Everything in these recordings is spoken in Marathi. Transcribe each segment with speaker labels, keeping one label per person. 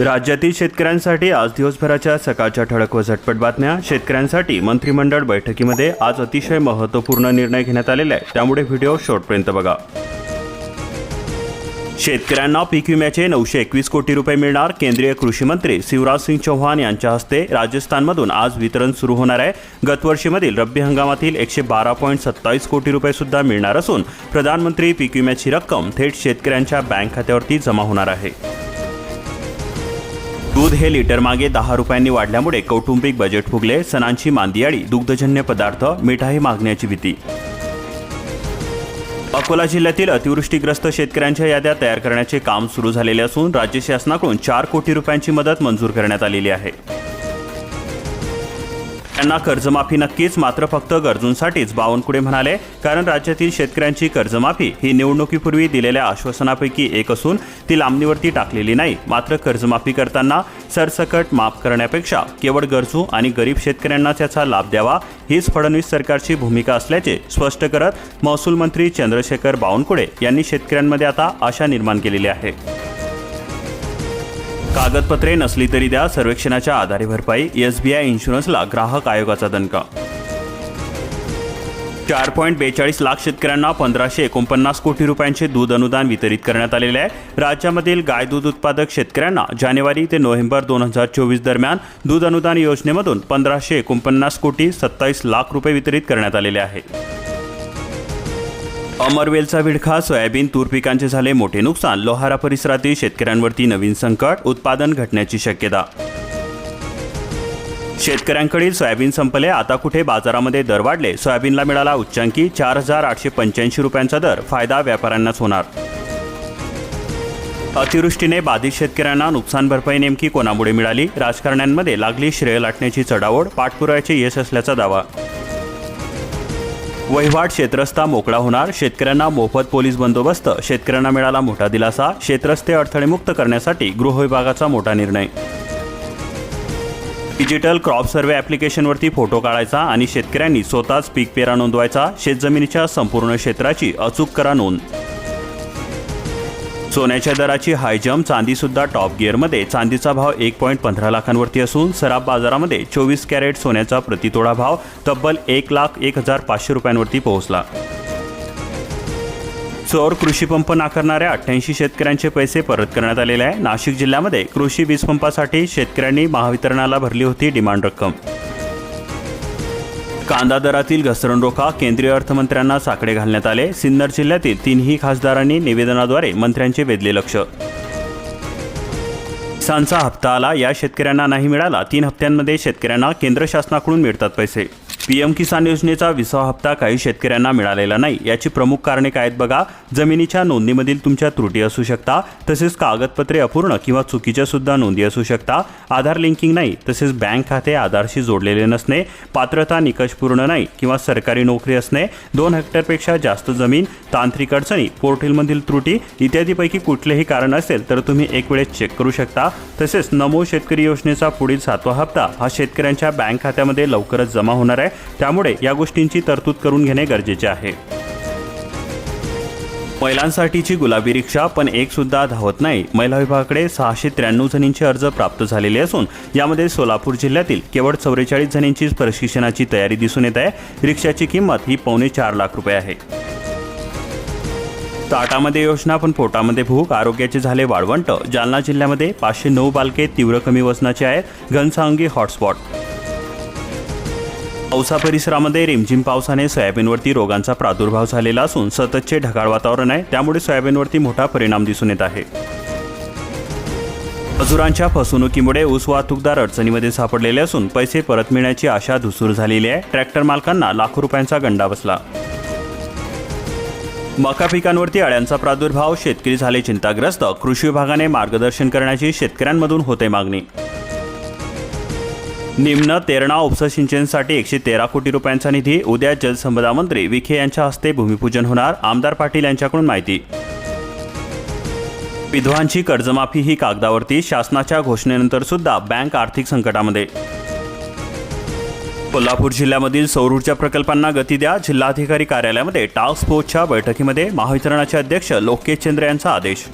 Speaker 1: राज्यातील शेतकऱ्यांसाठी आज दिवसभराच्या सकाळच्या ठळक व झटपट बातम्या. शेतकऱ्यांसाठी मंत्रिमंडळ बैठकीमध्ये आज अतिशय महत्त्वपूर्ण निर्णय घेण्यात आलेला आहे. त्यामुळे व्हिडिओ शॉर्टपर्यंत बघा. शेतकऱ्यांना पीक विम्याचे नऊशे एकवीस कोटी रुपये मिळणार. केंद्रीय कृषी मंत्री शिवराज सिंग चौहान यांच्या हस्ते राजस्थानमधून आज वितरण सुरू होणार आहे. गतवर्षीमधील रब्बी हंगामातील एकशे बारा पॉईंट सत्तावीस कोटी रुपये सुद्धा मिळणार असून प्रधानमंत्री पीक विम्याची रक्कम थेट शेतकऱ्यांच्या बँक खात्यावरती जमा होणार आहे. दूध हे लिटर मागे दहा रुपयांनी वाढल्यामुळे कौटुंबिक बजेट फुगले सणांची मांदियाळी दुग्धजन्य पदार्थ मिठाई मागण्याची भीती. अकोला जिल्ह्यातील अतिवृष्टीग्रस्त शेतकऱ्यांच्या याद्या तयार करण्याचे काम सुरू झालेले असून राज्य शासनाकडून चार कोटी रुपयांची मदत मंजूर करण्यात आलेली आहे. त्यांना कर्जमाफी नक्कीच मात्र फक्त गरजूंसाठीच. बावनकुळे म्हणाले कारण राज्यातील शेतकऱ्यांची कर्जमाफी ही निवडणुकीपूर्वी दिलेल्या आश्वासनापैकी एक असून ती लांबणीवरती टाकलेली नाही. मात्र कर्जमाफी करताना सरसकट माफ करण्यापेक्षा केवळ गरजू आणि गरीब शेतकऱ्यांना त्याचा लाभ द्यावा हीच फडणवीस सरकारची भूमिका असल्याचे स्पष्ट करत महसूल मंत्री चंद्रशेखर बावनकुळे यांनी शेतकऱ्यांमध्ये आता आशा निर्माण केलेली आहे. कागदपत्रे नसली तरी द्या सर्वेक्षणाच्या आधारे भरपाई. एसबीआय इन्शुरन्सला ग्राहक आयोगाचा दणका. चार पॉईंट बेचाळीस लाख शेतकऱ्यांना पंधराशे एकोणपन्नास कोटी रुपयांचे दूध अनुदान वितरित करण्यात आलेले आहे. राज्यामधील गाय दूध उत्पादक शेतकऱ्यांना जानेवारी ते नोव्हेंबर दोन हजार चोवीस दरम्यान दूध अनुदान योजनेमधून पंधराशे एकोणपन्नास कोटी सत्तावीस लाख रुपये वितरित करण्यात आलेले आहे. अमरवेलचा विडखा सोयाबीन तूर पिकांचे झाले मोठे नुकसान लोहारा परिसरातील शेतकऱ्यांवरती नवीन संकट उत्पादन घटण्याची शक्यता. शेतकऱ्यांकडील सोयाबीन संपले आता कुठे बाजारामध्ये दर वाढले? सोयाबीनला मिळाला उच्चांकी चार हजार आठशे पंच्याऐंशी रुपयांचा दर फायदा व्यापाऱ्यांनाच होणार. अतिवृष्टीने बाधित शेतकऱ्यांना नुकसान भरपाई नेमकी कोणामुळे मिळाली? राजकारण्यांमध्ये लागली श्रेय लाटण्याची चढाओढ पाठपुराव्याचे यश असल्याचा दावा. वहिवाट क्षेत्रस्था मोकळा होणार शेतकऱ्यांना मोफत पोलीस बंदोबस्त शेतकऱ्यांना मिळाला मोठा दिलासा क्षेत्रस्थे अडथळेमुक्त करण्यासाठी गृह विभागाचा मोठा निर्णय. डिजिटल क्रॉप सर्वे ॲप्लिकेशनवरती फोटो काढायचा आणि शेतकऱ्यांनी स्वतःच पीक पेरा नोंदवायचा शेतजमिनीच्या संपूर्ण क्षेत्राची अचूक करा नोंद. सोन्याच्या दराची हायजम्प चांदीसुद्धा टॉप गिअरमध्ये चांदीचा भाव एक पॉईंट पंधरा लाखांवरती असून सराफ बाजारामध्ये चोवीस कॅरेट सोन्याचा प्रतितोडा भाव तब्बल एक लाख एक हजार पाचशे रुपयांवरती पोहोचला. चोर कृषी पंप नाकारणाऱ्या अठ्ठ्याऐंशी शेतकऱ्यांचे पैसे परत करण्यात आलेले आहे. नाशिक जिल्ह्यामध्ये कृषी वीज पंपासाठी शेतकऱ्यांनी महावितरणाला भरली होती डिमांड रक्कम. कांदा दरातील घसरण रोखा केंद्रीय अर्थमंत्र्यांना साकडे घालण्यात आले. सिन्नर जिल्ह्यातील तीनही खासदारांनी निवेदनाद्वारे मंत्र्यांचे वेधले लक्ष. किसानचा हप्ता आला. या शेतकऱ्यांना नाही मिळाला. तीन हप्त्यांमध्ये शेतकऱ्यांना केंद्र शासनाकडून मिळतात पैसे. पीएम किसान योजनेचा विसावा हप्ता काही शेतकऱ्यांना मिळालेला नाही. याची प्रमुख कारणे काय आहेत बघा. जमिनीच्या नोंदणीमधील तुमच्या त्रुटी असू शकता. तसेच कागदपत्रे अपूर्ण किंवा चुकीच्या सुद्धा नोंदी असू शकता. आधार लिंकिंग नाही. तसेच बँक खाते आधारशी जोडलेले नसणे. पात्रता निकष पूर्ण नाही किंवा सरकारी नोकरी असणे. दोन हेक्टरपेक्षा जास्त जमीन तांत्रिक अडचणी पोर्टलमधील त्रुटी इत्यादीपैकी कुठलेही कारण असेल तर तुम्ही एक वेळेस चेक करू शकता. तसेच नमो शेतकरी योजनेचा पुढील सातवा हप्ता हा शेतकऱ्यांच्या बँक खात्यामध्ये लवकरच जमा होणार आहे. त्यामुळे या गोष्टींची तरतूद करून घेणे गरजेचे आहे. महिलांसाठीची गुलाबी रिक्षा पण एक सुद्धा धावत नाही. महिला विभागाकडे सहाशे त्र्याण्णव जणींचे अर्ज प्राप्त झालेले असून यामध्ये सोलापूर जिल्ह्यातील केवळ चौवेचाळीस जणींची प्रशिक्षणाची तयारी दिसून येत आहे. रिक्षाची किंमत ही पावणे चार लाख रुपये आहे. ताटामध्ये योजना पण पोटामध्ये भूक आरोग्याचे झाले वाळवंट. जालना जिल्ह्यामध्ये पाचशे नऊ बालके तीव्र कमी वजनाचे आहेत. घनसांगी हॉटस्पॉट औसा परिसरामध्ये रिमझिम पावसाने सोयाबीनवरती रोगांचा प्रादुर्भाव झालेला असून सततचे ढगाळ वातावरण आहे. त्यामुळे सोयाबीनवरती मोठा परिणाम दिसून येत आहे. मजुरांच्या फसवणुकीमुळे ऊस वाहतूकदार अडचणीमध्ये सापडलेले असून पैसे परत मिळण्याची आशा धुसूर झालेली आहे. ट्रॅक्टर मालकांना लाखो रुपयांचा गंडा बसला. मका पिकांवरती अळ्यांचा प्रादुर्भाव शेतकरी झाले चिंताग्रस्त कृषी विभागाने मार्गदर्शन करण्याची शेतकऱ्यांमधून होते मागणी. निम्न तेरणा उपसिंचनसाठी सिंचनसाठी एकशे तेरा कोटी रुपयांचा निधी. उद्या जलसंपदा मंत्री विखे यांच्या हस्ते भूमिपूजन होणार. आमदार पाटील यांच्याकडून माहिती. विधवांची कर्जमाफी ही कागदावरती. शासनाच्या घोषणेनंतर सुद्धा बँक आर्थिक संकटामध्ये. कोल्हापूर जिल्ह्यामधील सौर ऊर्जा प्रकल्पांना गती द्या. जिल्हाधिकारी कार्यालयामध्ये टास्क फोर्सच्या बैठकीमध्ये महावितरणाचे अध्यक्ष लोकेश चंद्र यांचा आदेश.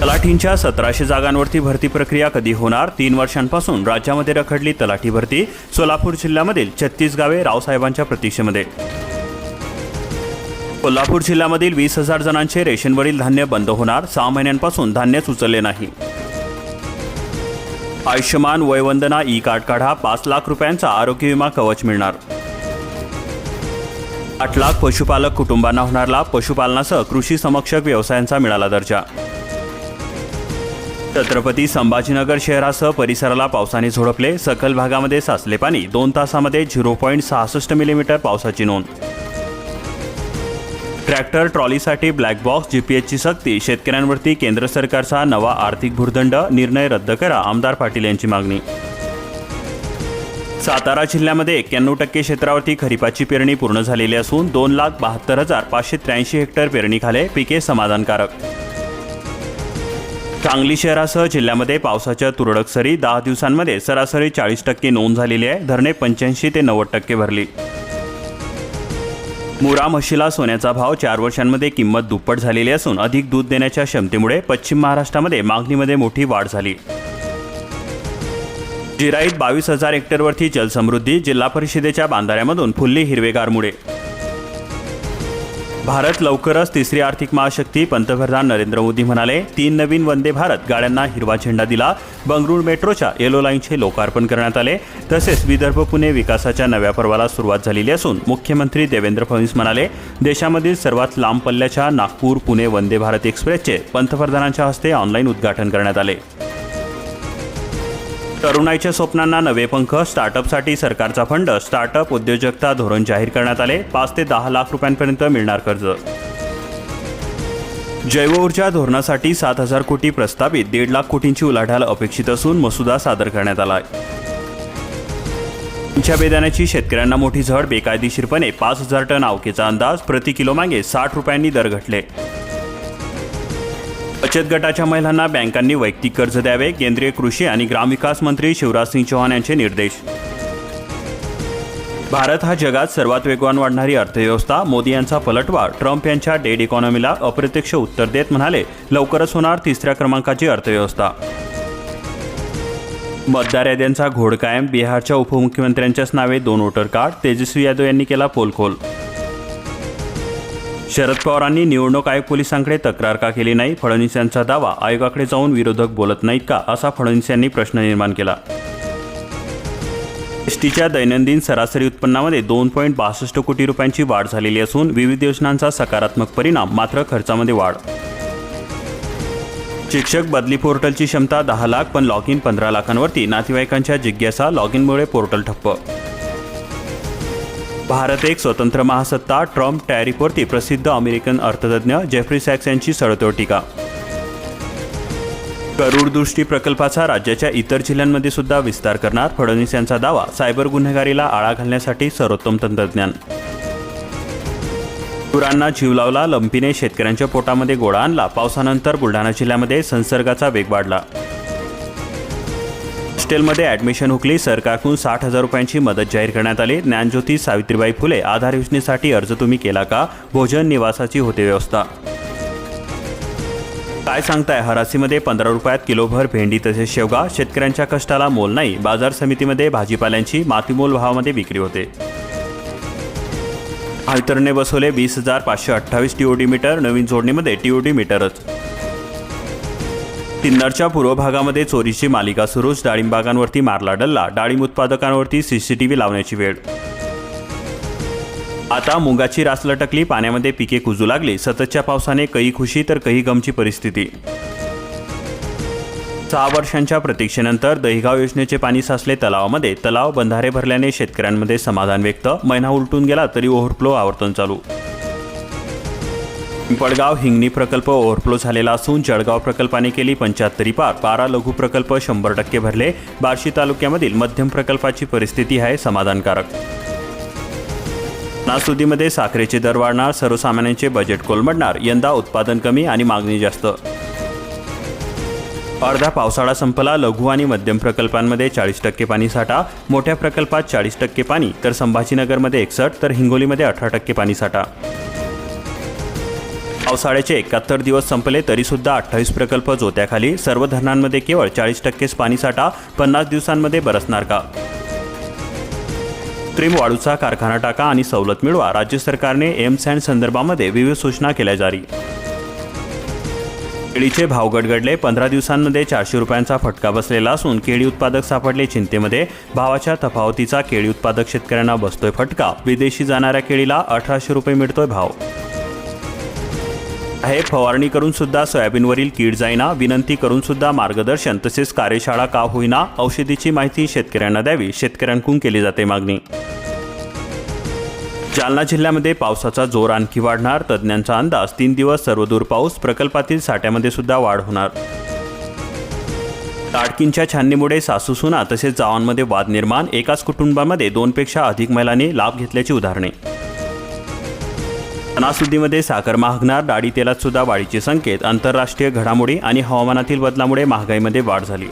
Speaker 1: तलाठींच्या सतराशे जागांवरती भरती प्रक्रिया कधी होणार? तीन वर्षांपासून राज्यामध्ये रखडली तलाठी भरती. सोलापूर जिल्ह्यामधील छत्तीस गावे रावसाहेबांच्या प्रतीक्षेमध्ये. कोल्हापूर जिल्ह्यामधील वीस हजार जणांचे रेशनवरील धान्य बंद होणार. सहा महिन्यांपासून धान्यच उचलले नाही. आयुष्यमान वयवंदना ई कार्ड काढा. पाच लाख रुपयांचा आरोग्य विमा कवच मिळणार. आठ लाख पशुपालक कुटुंबांना होणार लाभ पशुपालनासह कृषी समक्षक व्यवसायांचा मिळाला दर्जा. छत्रपती संभाजीनगर शहरासह परिसराला पावसाने झोडपले. सखल भागामध्ये साचले पाणी. दोन तासामध्ये झिरो पॉईंट सहासष्ट मिलीमीटर पावसाची नोंद. ट्रॅक्टर ट्रॉलीसाठी ब्लॅक बॉक्स जीपीएसची सक्ती. शेतकऱ्यांवरती केंद्र सरकारचा नवा आर्थिक भूर्दंड. निर्णय रद्द करा आमदार पाटील यांची मागणी. सातारा जिल्ह्यामध्ये एक्क्याण्णव टक्के क्षेत्रावरती खरीपाची पेरणी पूर्ण झालेली असून दोन लाख बहात्तर हजार पाचशे त्र्याऐंशी हेक्टर पेरणी खाले पिके समाधानकारक. सांगली शहरासह जिल्ह्यामध्ये पावसाच्या तुरळक सरी दहा दिवसांमध्ये सरासरी चाळीस टक्के नोंद झालेली आहे. धरणे पंच्याऐंशी ते नव्वद टक्के भरली. मुरा म्हशीला सोन्याचा भाव चार वर्षांमध्ये किंमत दुप्पट झालेली असून अधिक दूध देण्याच्या क्षमतेमुळे पश्चिम महाराष्ट्रामध्ये मागणीमध्ये मोठी वाढ झाली. जिराईत बावीस हजार हेक्टरवरती जलसमृद्धी जिल्हा परिषदेच्या बांधाऱ्यामधून फुल्ली हिरवेगार मुळे भारत लवकरच तिसरी आर्थिक महाशक्ती पंतप्रधान नरेंद्र मोदी म्हणाले तीन नवीन वंदे भारत गाड्यांना हिरवा झेंडा दिला बंगळूर मेट्रोच्या येलो लाईनचे लोकार्पण करण्यात आले. तसेच विदर्भ पुणे विकासाच्या नव्या पर्वाला सुरुवात झालेली असून मुख्यमंत्री देवेंद्र फडणवीस म्हणाले देशामधील सर्वात लांब पल्ल्याच्या नागपूर पुणे वंदे भारत एक्सप्रेसचे पंतप्रधानांच्या हस्ते ऑनलाईन उद्घाटन करण्यात आले. तरुणाईच्या स्वप्नांना नवे पंख स्टार्टअपसाठी सरकारचा फंड स्टार्टअप उद्योजकता धोरण जाहीर करण्यात आले. पाच ते दहा लाख रुपयांपर्यंत मिळणार कर्ज. जैव ऊर्जा धोरणासाठी सात हजार कोटी प्रस्तावित. दीड लाख कोटींची उलाढाल अपेक्षित असून मसुदा सादर करण्यात आला आहे बेदाण्याची शेतकऱ्यांना मोठी झड बेकायदेशीरपणे पाच हजार टन आवकेचा अंदाज. प्रति किलो मागे साठ रुपयांनी दर घटले. बचत गटाच्या महिलांना बँकांनी वैयक्तिक कर्ज द्यावे केंद्रीय कृषी आणि ग्रामविकास मंत्री शिवराज सिंग चौहान यांचे निर्देश. भारत हा जगात सर्वात वेगवान वाढणारी अर्थव्यवस्था. मोदी यांचा पलटवार. ट्रम्प यांच्या डेड इकॉनॉमीला अप्रत्यक्ष उत्तर देत म्हणाले लवकरच होणार तिसऱ्या क्रमांकाची अर्थव्यवस्था. मतदार याद्यांचा घोड कायम. बिहारच्या उपमुख्यमंत्र्यांच्याच नावे दोन वोटर कार्ड. तेजस्वी यादव यांनी केला पोलखोल. शरद पवारांनी निवडणूक आयोग पोलिसांकडे तक्रार का केली नाही? फडणवीस यांचा दावा आयोगाकडे जाऊन विरोधक बोलत नाहीत का? असा फडणवीस यांनी प्रश्न निर्माण केला. एसटीच्या दैनंदिन सरासरी उत्पन्नामध्ये दोन पॉईंट बासष्ट कोटी रुपयांची वाढ झालेली असून विविध योजनांचा सकारात्मक परिणाम मात्र खर्चामध्ये वाढ. शिक्षक बदली पोर्टलची क्षमता दहा लाख पण लॉग इन पंधरा लाखांवरती नातेवाईकांच्या जिज्ञासा लॉग इनमुळे पोर्टल ठप्प. भारत एक स्वतंत्र महासत्ता ट्रम्प टॅरिफवरती प्रसिद्ध अमेरिकन अर्थतज्ञ जेफ्री सॅक्स यांची सडतोड टीका. दृष्टी प्रकल्पाचा राज्याच्या इतर जिल्ह्यांमध्ये सुद्धा विस्तार करणार फडणवीस यांचा दावा सायबर गुन्हेगारीला आळा घालण्यासाठी सर्वोत्तम तंत्रज्ञान. गुरांना जीव लावला लंपीने शेतकऱ्यांच्या पोटामध्ये गोळा आणला पावसानंतर बुलढाणा जिल्ह्यामध्ये संसर्गाचा वेग वाढला. हॉस्टेलमध्ये ॲडमिशन हुकली. सरकारकडून साठ हजार रुपयांची मदत जाहीर करण्यात आली. ज्ञानज्योती सावित्रीबाई फुले आधार योजनेसाठी अर्ज तुम्ही केला का? भोजन निवासाची होते व्यवस्था. काय सांगताय? हरासीमध्ये पंधरा रुपयात किलोभर भेंडी तसेच शेवगा. शेतकऱ्यांच्या कष्टाला मोल नाही. बाजार समितीमध्ये भाजीपाल्यांची मातीमोल भावामध्ये विक्री होते. आयतरने बसवले. वीस हजार पाचशे अठ्ठावीस टीओडी मीटर. नवीन जोडणीमध्ये टीओडी मीटरच. सिन्नरच्या पूर्व भागामध्ये चोरीची मालिका सुरूच. डाळिंबागांवरती मारला डल्ला. डाळिंब उत्पादकांवरती सीसीटीव्ही लावण्याची वेळ. आता मुगाची रास लटकली पाण्यामध्ये पिके कुजू लागली. सततच्या पावसाने कही खुशी तर कही गमची परिस्थिती. सहा वर्षांच्या प्रतीक्षेनंतर दहिगाव योजनेचे पाणी साचले तलावामध्ये. तलाव बंधारे भरल्याने शेतकऱ्यांमध्ये समाधान व्यक्त. महिना उलटून गेला तरी ओव्हरफ्लो आवर्तन चालू. पिंपळगाव हिंगणी प्रकल्प ओव्हरफ्लो झालेला असून जळगाव प्रकल्पाने केली पंच्याहत्तरी पार. बारा लघु प्रकल्प शंभर टक्के भरले. बार्शी तालुक्यामधील मध्यम प्रकल्पाची परिस्थिती आहे समाधानकारक. नासुदीमध्ये साखरेचे दर वाढणार सर्वसामान्यांचे बजेट कोलमडणार यंदा उत्पादन कमी आणि मागणी जास्त. अर्धा पावसाळा संपला लघु आणि मध्यम प्रकल्पांमध्ये चाळीस टक्के पाणी साठा. मोठ्या प्रकल्पात चाळीस टक्के पाणी तर संभाजीनगरमध्ये एकसष्ट तर हिंगोलीमध्ये अठरा टक्के पाणी साठा. पावसाळ्याचे एकाहत्तर दिवस संपले तरीसुद्धा अठ्ठावीस प्रकल्प जोत्याखाली. सर्व धरणांमध्ये केवळ चाळीस टक्केच पाणीसाठा पन्नास दिवसांमध्ये बरसणार का? कृत्रिम वाळूचा कारखाना टाका आणि सवलत मिळवा राज्य सरकारने एम्स अँड संदर्भामध्ये विविध सूचना केल्या जारी. केळीचे भाव गडगडले पंधरा दिवसांमध्ये चारशे रुपयांचा फटका बसलेला असून केळी उत्पादक सापडले चिंतेमध्ये. भावाच्या तफावतीचा केळी उत्पादक शेतकऱ्यांना बसतोय फटका विदेशी जाणाऱ्या केळीला अठराशे रुपये मिळतोय भाव. आहे. फवारणी करून सुद्धा सोयाबीनवरील कीड जाईना. विनंती करून सुद्धा मार्गदर्शन तसेच कार्यशाळा का होईना? औषधीची माहिती शेतकऱ्यांना द्यावी. शेतकऱ्यांकडून केली जाते मागणी. जालना जिल्ह्यामध्ये पावसाचा जोर आणखी वाढणार. तज्ज्ञांचा अंदाज तीन दिवस सर्वदूर पाऊस. प्रकल्पातील साठ्यामध्ये सुद्धा वाढ होणार. ताडकींच्या छाननीमुळे सासू सुना तसेच जावांमध्ये वाद निर्माण. एकाच कुटुंबामध्ये दोनपेक्षा अधिक महिलांनी लाभ घेतल्याची उदाहरणे. सणासुदीमध्ये साखर महागणार डाळी तेलात सुद्धा वाढीचे संकेत आंतरराष्ट्रीय घडामोडी आणि हवामानातील बदलामुळे महागाईमध्ये वाढ झाली.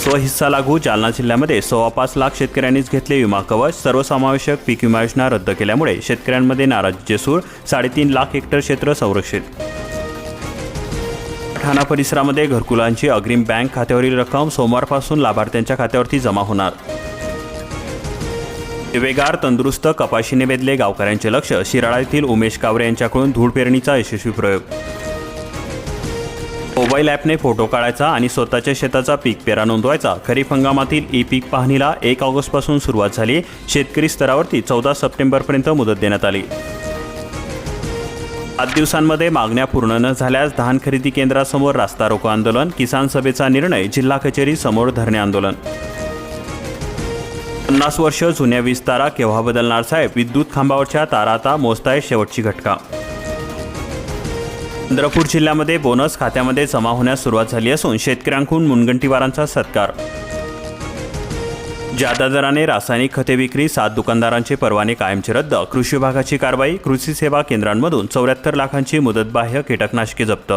Speaker 1: स्वहिस्सा लागू जालना जिल्ह्यामध्ये सव्वा पाच लाख शेतकऱ्यांनीच घेतले विमा कवच. सर्वसमावेशक पीक विमा योजना रद्द केल्यामुळे शेतकऱ्यांमध्ये नाराजीचे सूर साडेतीन लाख हेक्टर क्षेत्र संरक्षित. ठाणा परिसरामध्ये घरकुलांची अग्रिम बँक खात्यावरील रक्कम सोमवारपासून लाभार्थ्यांच्या खात्यावरती जमा होणार. हिवेगार तंदुरुस्त कपाशीने वेधले गावकऱ्यांचे लक्ष शिराळा येथील उमेश कावरे यांच्याकडून धूळ पेरणीचा यशस्वी प्रयोग. मोबाईल ॲपने फोटो काढायचा आणि स्वतःच्या शेताचा पीक पेरा नोंदवायचा. खरीप हंगामातील ई पीक पाहणीला एक ऑगस्टपासून सुरुवात झाली. शेतकरी स्तरावरती चौदा सप्टेंबरपर्यंत मुदत देण्यात आली. सात दिवसांमध्ये मागण्या पूर्ण न झाल्यास धान खरेदी केंद्रासमोर रास्ता रोको आंदोलन किसान सभेचा निर्णय जिल्हा कचेरी समोर धरणे आंदोलन. पन्नास वर्ष जुन्या वीज तारा केव्हा बदलणार साहेब? विद्युत खांबावरच्या तारा आता मोजताय शेवटची घटका. चंद्रपूर जिल्ह्यामध्ये बोनस खात्यामध्ये जमा होण्यास सुरुवात झाली असून शेतकऱ्यांकडून मुनगंटीवारांचा सत्कार. जादा दराने रासायनिक खते विक्री सात दुकानदारांचे परवाने कायमचे रद्द कृषी विभागाची कारवाई कृषी सेवा केंद्रांमधून चौऱ्याहत्तर लाखांची मुदतबाह्य कीटकनाशके जप्त.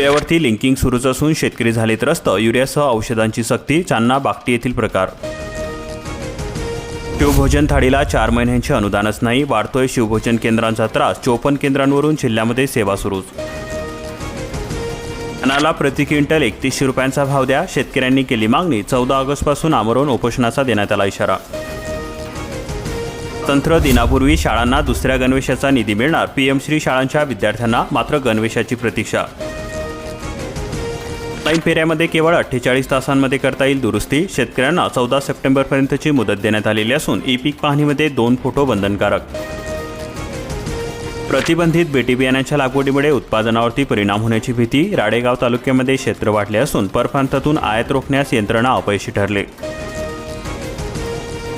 Speaker 1: यावरती लिंकिंग सुरूच असून शेतकरी झाले त्रस्त युरियासह औषधांची सक्ती चांना बागटी येथील प्रकार. शिवभोजन थाळीला चार महिन्यांचे अनुदानच नाही वाढतोय शिवभोजन केंद्रांचा त्रास चोपन्न केंद्रांवरून जिल्ह्यामध्ये सेवा सुरूच. अन्नाला प्रति क्विंटल एकतीसशे रुपयांचा भाव द्या शेतकऱ्यांनी केली मागणी चौदा ऑगस्टपासून आमरण उपोषणाचा देण्यात आला इशारा. तंत्र दिनापूर्वी शाळांना दुसऱ्या गणवेशाचा निधी मिळणार पीएमश्री शाळांच्या विद्यार्थ्यांना मात्र गणवेशाची प्रतीक्षा. हॉटलाईन फेऱ्यामध्ये केवळ अठ्ठेचाळीस तासांमध्ये करता येईल दुरुस्ती. शेतकऱ्यांना चौदा सप्टेंबरपर्यंतची मुदत देण्यात आलेली असून ई पीक पाहणीमध्ये दोन फोटो बंधनकारक. प्रतिबंधित बेटी बियाण्याच्या लागवडीमुळे उत्पादनावरती परिणाम होण्याची भीती राडेगाव तालुक्यामध्ये क्षेत्र वाढले असून परप्रांतातून आयात रोखण्यास यंत्रणा अपयशी ठरले.